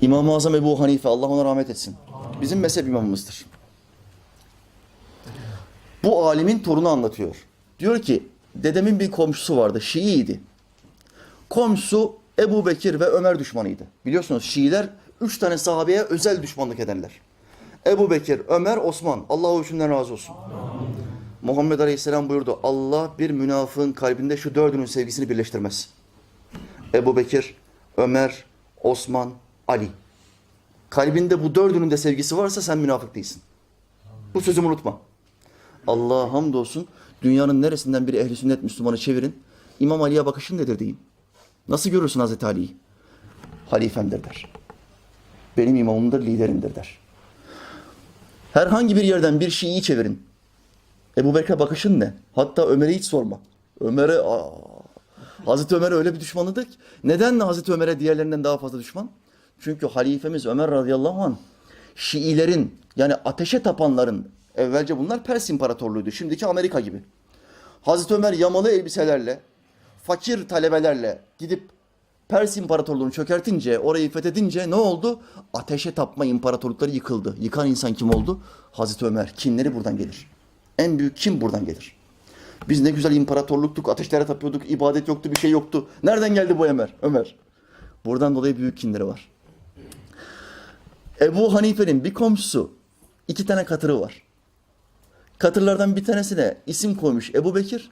İmam-ı Azam Ebu Hanife Allah ona rahmet etsin. Bizim mezhep imamımızdır. Bu alimin torunu anlatıyor. Diyor ki dedemin bir komşusu vardı. Şiiydi. Komşusu Ebu Bekir ve Ömer düşmanıydı. Biliyorsunuz Şiiler üç tane sahabeye özel düşmanlık ederler. Ebu Bekir, Ömer, Osman. Allah o üçünden razı olsun. Muhammed Aleyhisselam buyurdu. Allah bir münafığın kalbinde şu dördünün sevgisini birleştirmez. Ebu Bekir, Ömer, Osman, Ali. Kalbinde bu dördünün de sevgisi varsa sen münafık değilsin. Bu sözümü unutma. Allah'a hamdolsun dünyanın neresinden bir ehli sünnet Müslümanı çevirin. İmam Ali'ye bakışın nedir deyin. Nasıl görürsün Hazreti Ali'yi? Halifemdir der. Benim imamımdır, liderimdir der. Herhangi bir yerden bir Şii'yi çevirin. Ebu Bekir'e bakışın ne? Hatta Ömer'e hiç sorma. Ömer'e aa, Hazreti Ömer'e öyle bir düşmanıdır ki. Neden Hazreti Ömer'e diğerlerinden daha fazla düşman? Çünkü halifemiz Ömer radıyallahu anh Şiilerin yani ateşe tapanların evvelce bunlar Pers İmparatorluğuydu. Şimdiki Amerika gibi. Hazreti Ömer yamalı elbiselerle fakir talebelerle gidip Pers İmparatorluğunu çökertince, orayı fethedince ne oldu? Ateşe tapma imparatorlukları yıkıldı. Yıkan insan kim oldu? Hazreti Ömer. Kinleri buradan gelir. En büyük kim buradan gelir? Biz ne güzel imparatorluktuk, ateşlere tapıyorduk, ibadet yoktu, bir şey yoktu. Nereden geldi bu Ömer? Ömer. Buradan dolayı büyük kinleri var. Ebu Hanife'nin bir komşusu iki tane katırı var. Katırlardan bir tanesine isim koymuş Ebu Bekir,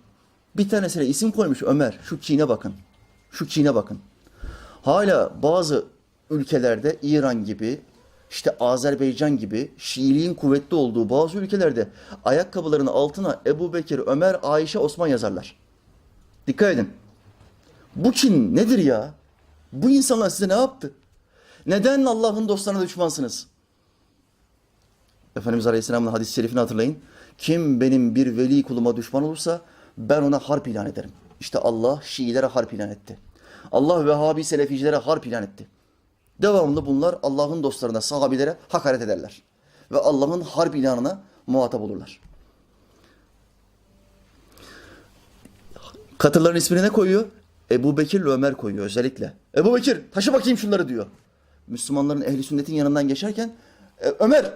bir tanesine isim koymuş Ömer. Şu kine bakın. Şu kine bakın. Hala bazı ülkelerde İran gibi, işte Azerbaycan gibi Şiiliğin kuvvetli olduğu bazı ülkelerde ayakkabılarının altına Ebu Bekir, Ömer, Ayşe, Osman yazarlar. Dikkat edin. Bu kin nedir ya? Bu insanlar size ne yaptı? Neden Allah'ın dostlarına düşmansınız? Efendimiz Aleyhisselam'ın hadis-i şerifini hatırlayın. Kim benim bir veli kuluma düşman olursa ben ona harp ilan ederim. İşte Allah Şiilere harp ilan etti. Allah Vehhabi Seleficilere harp ilan etti. Devamlı bunlar Allah'ın dostlarına, sahabilere hakaret ederler. Ve Allah'ın harp ilanına muhatap olurlar. Katırların ismini ne koyuyor? Ebu Bekir ile Ömer koyuyor özellikle. Ebu Bekir taşı bakayım şunları diyor. Müslümanların ehli sünnetin yanından geçerken "E, Ömer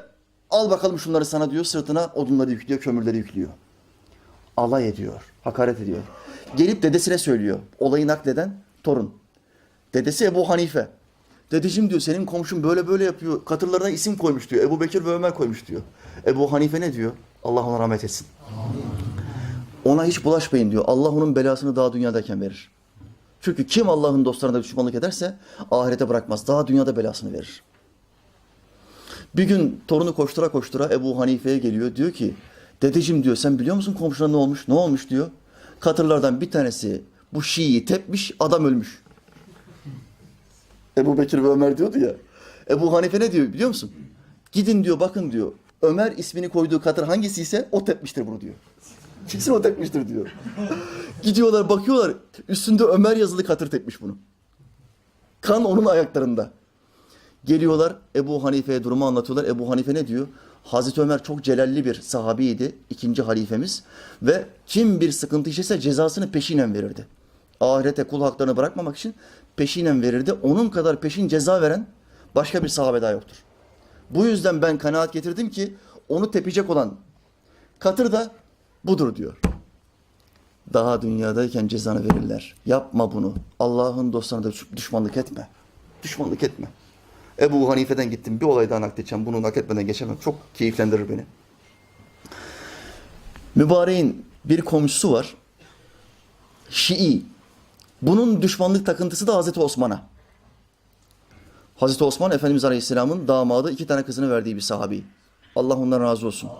al bakalım şunları sana diyor sırtına odunları yüklüyor, kömürleri yüklüyor. Alay ediyor, hakaret ediyor. Gelip dedesine söylüyor. Olayı nakleden torun. Dedesi Ebu Hanife. Dedeciğim diyor senin komşun böyle böyle yapıyor. Katırlarına isim koymuş diyor. Ebu Bekir ve Ömer koymuş diyor. Ebu Hanife ne diyor? Allah ona rahmet etsin. Ona hiç bulaşmayın diyor. Allah onun belasını daha dünyadayken verir. Çünkü kim Allah'ın dostlarına düşmanlık ederse ahirete bırakmaz. Daha dünyada belasını verir. Bir gün torunu koştura koştura Ebu Hanife'ye geliyor. Diyor ki dedeciğim diyor sen biliyor musun komşuna ne olmuş? Ne olmuş diyor. Katırlardan bir tanesi bu Şii'yi tepmiş adam ölmüş. Ebu Bekir ve Ömer diyordu ya. Ebu Hanife ne diyor biliyor musun? Gidin diyor bakın diyor. Ömer ismini koyduğu katır hangisi ise o tepmiştir bunu diyor. Kesin o tepmiştir diyor. Gidiyorlar bakıyorlar üstünde Ömer yazılı katır tepmiş bunu. Kan onun ayaklarında. Geliyorlar Ebu Hanife'ye durumu anlatıyorlar. Ebu Hanife ne diyor? Hazreti Ömer çok celalli bir sahabiydi. ikinci halifemiz. Ve kim bir sıkıntı işese cezasını peşinen verirdi. Ahirete kul haklarını bırakmamak için peşinen verirdi. Onun kadar peşin ceza veren başka bir sahabe daha yoktur. Bu yüzden ben kanaat getirdim ki onu tepecek olan katır da budur diyor. Daha dünyadayken cezanı verirler. Yapma bunu. Allah'ın dostlarına da düşmanlık etme. Düşmanlık etme. Ebu Hanife'den gittim. Bir olay daha nakledeceğim. Bunu nakletmeden geçemem. Çok keyiflendirir beni. Mübareğin bir komşusu var. Şii. Bunun düşmanlık takıntısı da Hazreti Osman'a. Hazreti Osman Efendimiz Aleyhisselam'ın damadı iki tane kızını verdiği bir sahabi. Allah ondan razı olsun.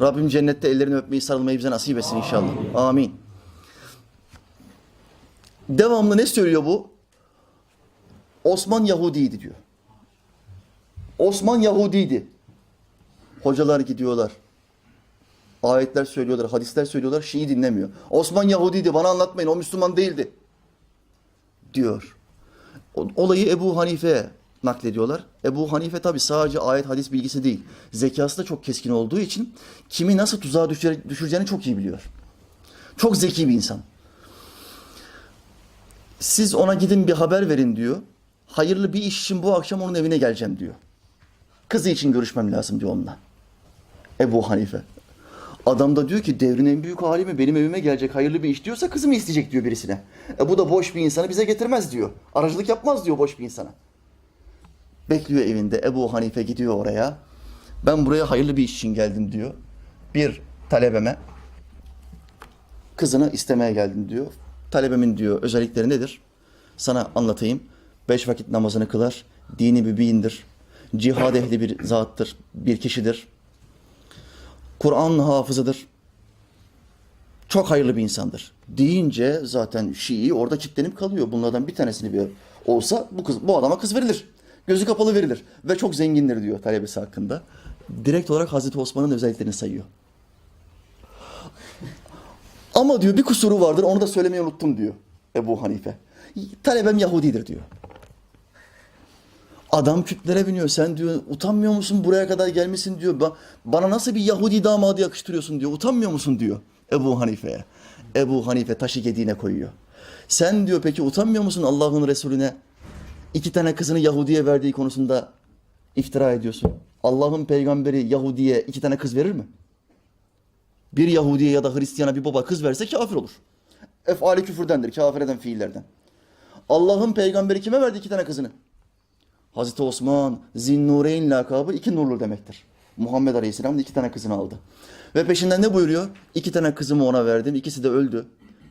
Rabbim cennette ellerini öpmeyi sarılmayı bize nasip etsin inşallah. Amin. Devamlı ne söylüyor bu? Osman Yahudiydi diyor. Osman Yahudiydi. Hocalar gidiyorlar. Ayetler söylüyorlar, hadisler söylüyorlar. Şii dinlemiyor. Osman Yahudiydi bana anlatmayın o Müslüman değildi. Diyor. Olayı Ebu Hanife naklediyorlar. Ebu Hanife tabi sadece ayet hadis bilgisi değil. Zekası da çok keskin olduğu için kimi nasıl tuzağa düşüre- düşüreceğini çok iyi biliyor. Çok zeki bir insan. Siz ona gidin bir haber verin diyor. hayırlı bir iş için bu akşam onun evine geleceğim diyor. Kızı için görüşmem lazım diyor onunla. Ebu Hanife. Adam da diyor ki devrin en büyük alimi benim evime gelecek hayırlı bir iş diyorsa kızımı isteyecek diyor birisine. E bu da boş bir insanı bize getirmez diyor. Aracılık yapmaz diyor boş bir insana. Bekliyor evinde. Ebu Hanife gidiyor oraya. Ben buraya hayırlı bir iş için geldim diyor. Bir talebeme kızını istemeye geldim diyor. Talebemin diyor özellikleri nedir? Sana anlatayım. Beş vakit namazını kılar. Dini mübindir. Cihad ehli bir zattır. Bir kişidir. Kur'an hafızıdır. Çok hayırlı bir insandır. Deyince zaten Şii orada kilitlenip kalıyor. Bunlardan bir tanesini bir olsa bu kız bu adama kız verilir. Gözü kapalı verilir ve çok zengindir diyor talebesi hakkında. Direkt olarak Hazreti Osman'ın özelliklerini sayıyor. Ama diyor bir kusuru vardır onu da söylemeyi unuttum diyor Ebu Hanife. Talebem Yahudidir diyor. Adam kütlere biniyor. Sen diyor utanmıyor musun buraya kadar gelmişsin diyor. Ba- Bana nasıl bir Yahudi damadı yakıştırıyorsun diyor. Utanmıyor musun diyor Ebu Hanife'ye. Ebu Hanife taşı gediğine koyuyor. Sen diyor peki utanmıyor musun Allah'ın Resulüne iki tane kızını Yahudi'ye verdiği konusunda iftira ediyorsun. Allah'ın peygamberi Yahudi'ye iki tane kız verir mi? Bir Yahudi'ye ya da Hristiyana bir baba kız verse kafir olur. Efali küfürdendir, kafir eden fiillerden. Allah'ın peygamberi kime verdi iki tane kızını? Hazreti Osman Zinnureyn lakabı iki nurlu demektir. Muhammed Aleyhisselam da iki tane kızını aldı. Ve peşinden ne buyuruyor? İki tane kızımı ona verdim. ikisi de öldü.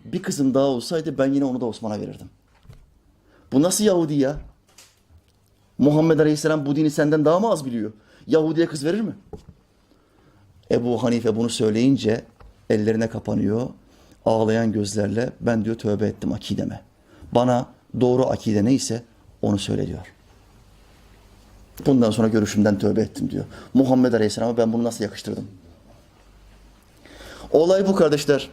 Bir kızım daha olsaydı ben yine onu da Osman'a verirdim. Bu nasıl Yahudi ya? Muhammed Aleyhisselam bu dini senden daha mı az biliyor? Yahudi'ye kız verir mi? Ebu Hanife bunu söyleyince ellerine kapanıyor. Ağlayan gözlerle ben diyor tövbe ettim akideme. Bana doğru akide neyse onu söyle diyor. Bundan sonra görüşümden tövbe ettim diyor. Muhammed Aleyhisselam'a ben bunu nasıl yakıştırdım? Olay bu kardeşler.